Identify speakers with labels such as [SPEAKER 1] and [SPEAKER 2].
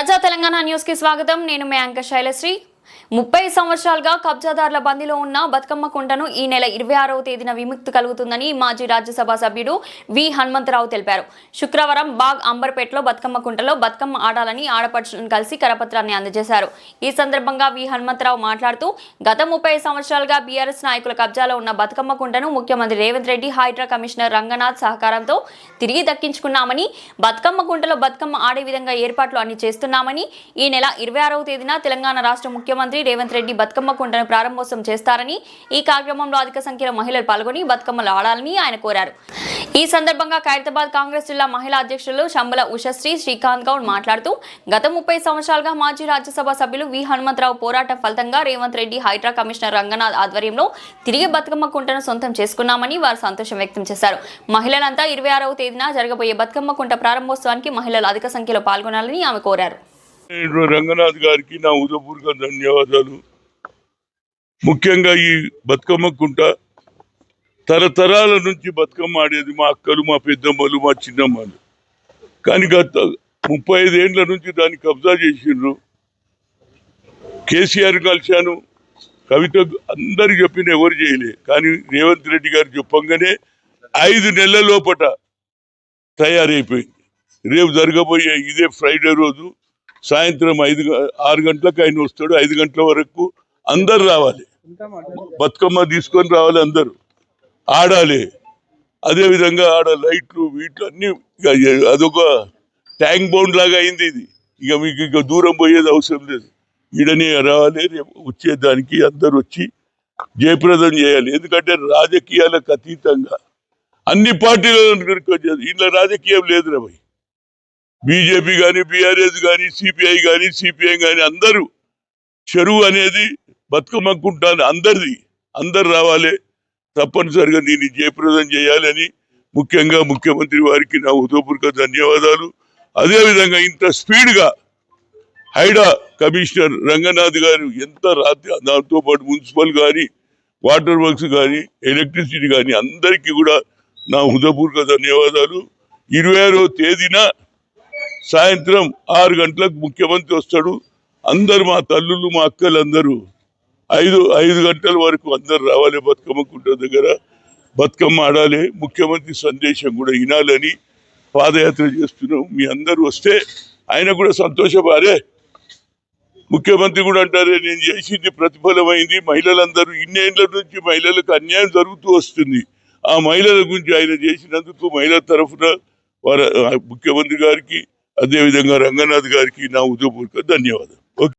[SPEAKER 1] ప్రజా తెలంగాణ న్యూస్కి స్వాగతం. నేను మీ అంక శైలశ్రీ. ముప్పై సంవత్సరాలుగా కబ్జాదారుల బందీలో ఉన్న బతుకమ్మ కుంటను ఈ నెల ఇరవై ఆరవ తేదీన విముక్తి కలుగుతుందని మాజీ రాజ్యసభ సభ్యుడు వి హనుమంతరావు తెలిపారు. శుక్రవారం బాగ్ అంబర్పేటలో బతుకమ్మ కుంటలో బతుకమ్మ ఆడాలని ఆడపడుచులను కలిసి కరపత్రాన్ని అందజేశారు. ఈ సందర్భంగా వి హనుమంతరావు మాట్లాడుతూ గత ముప్పై సంవత్సరాలుగా బీఆర్ఎస్ నాయకుల కబ్జాలో ఉన్న బతుకమ్మ కుంటను ముఖ్యమంత్రి రేవంత్ రెడ్డి హైడ్రా కమిషనర్ రంగనాథ్ సహకారంతో తిరిగి దక్కించుకున్నామని బతుకమ్మ కుంటలో బతుకమ్మ ఆడే విధంగా ఏర్పాట్లు అన్ని చేస్తున్నామని ఈ నెల ఇరవై ఆరవ తేదీన తెలంగాణ రాష్ట్ర ముఖ్యమంత్రి రేవంత్ రెడ్డి బతుకమ్మ కుంటను ప్రారంభోత్సవం చేస్తారని ఈ కార్యక్రమంలో అధిక సంఖ్యలో మహిళలు పాల్గొని బతుకమ్మలు ఆడాలని ఆయన కోరారు. ఈ సందర్భంగా ఖైరతాబాద్ కాంగ్రెస్ జిల్లా మహిళా అధ్యక్షులు శంబల ఉషశ్రీ శ్రీకాంత్ గౌడ్ మాట్లాడుతూ గత ముప్పై సంవత్సరాలుగా మాజీ రాజ్యసభ సభ్యులు వి. హనుమంతరావు పోరాటం ఫలితంగా రేవంత్ రెడ్డి హైడ్రా కమిషనర్ రంగనాథ్ ఆధ్వర్యంలో తిరిగి బతుకమ్మ కుంటను సొంతం చేసుకున్నామని వారు సంతోషం వ్యక్తం చేశారు. మహిళలంతా ఇరవై ఆరవ తేదీన జరగబోయే బతుకమ్మ కుంట ప్రారంభోత్సవానికి మహిళలు అధిక సంఖ్యలో పాల్గొనాలని ఆమె కోరారు.
[SPEAKER 2] రంగనాథ్ గారికి నా ఉదయపూర్వక ధన్యవాదాలు. ముఖ్యంగా ఈ బతుకమ్మ కుంట తరతరాల నుంచి బతుకమ్మ ఆడేది మా అక్కలు మా పెద్దమ్మలు మా చిన్నమ్మలు. కానీ గత ముప్పై ఐదేండ్ల నుంచి దాన్ని కబ్జా చేసిండ్రు. కేసీఆర్ కలిశాను. కవిత అందరు చెప్పిన ఎవరు చేయలే. కానీ రేవంత్ రెడ్డి గారు చెప్పంగానే ఐదు నెలల లోపట తయారైపోయింది. రేపు జరగబోయే ఇదే ఫ్రైడే రోజు సాయంత్రం ఐదు ఆరు గంటలకు ఆయన వస్తాడు. ఐదు గంటల వరకు అందరు రావాలి. బతుకమ్మ తీసుకొని రావాలి అందరూ. ఆడాలి. అదే విధంగా ఆడ లైట్లు వీట్లు అన్ని ఇక అదొక ట్యాంక్ బౌండ్ లాగా అయింది ఇది. ఇక మీకు ఇక దూరం పోయేది అవసరం లేదు. ఈడనే రావాలి. రేపు వచ్చేదానికి అందరు వచ్చి జయప్రదం చేయాలి. ఎందుకంటే రాజకీయాలకు అతీతంగా అన్ని పార్టీలను ఇంట్లో రాజకీయం లేదు రా బీజేపీ కానీ బీఆర్ఎస్ కానీ సిపిఐ కానీ సిపిఐ కానీ అందరూ చెరువు అనేది బతుకమ్మకుంటాను అందరిది. అందరు రావాలి. తప్పనిసరిగా దీన్ని జయప్రదం చేయాలని ముఖ్యంగా ముఖ్యమంత్రి వారికి నా ఉదయపూర్వక ధన్యవాదాలు. అదేవిధంగా ఇంత స్పీడ్గా హైడా కమిషనర్ రంగనాథ్ గారు ఎంత రాత్రి దాంతో పాటు మున్సిపల్ కానీ వాటర్ వర్క్స్ కానీ ఎలక్ట్రిసిటీ కానీ అందరికీ కూడా నా హృదయపూర్వక ధన్యవాదాలు. ఇరవై తేదీన సాయంత్రం ఆరు గంటలకు ముఖ్యమంత్రి వస్తాడు. అందరు మా తల్లులు మా అక్కలు అందరూ ఐదు ఐదు గంటల వరకు అందరు రావాలి బతుకమ్మ కుంట దగ్గర. బతుకమ్మ ఆడాలి. ముఖ్యమంత్రి సందేశం కూడా వినాలని పాదయాత్ర చేస్తున్నాం. మీ అందరూ వస్తే ఆయన కూడా సంతోషపారే ముఖ్యమంత్రి కూడా అంటారే నేను చేసింది ప్రతిఫలమైంది. మహిళలందరూ ఇన్నేళ్ళ నుంచి మహిళలకు అన్యాయం జరుగుతూ వస్తుంది. ఆ మహిళల గురించి ఆయన చేసినందుకు మహిళల తరఫున వారి ముఖ్యమంత్రి గారికి అదేవిధంగా రంగనాథ్ గారికి నా ఉదయపూర్వక ధన్యవాదాలు. ఓకే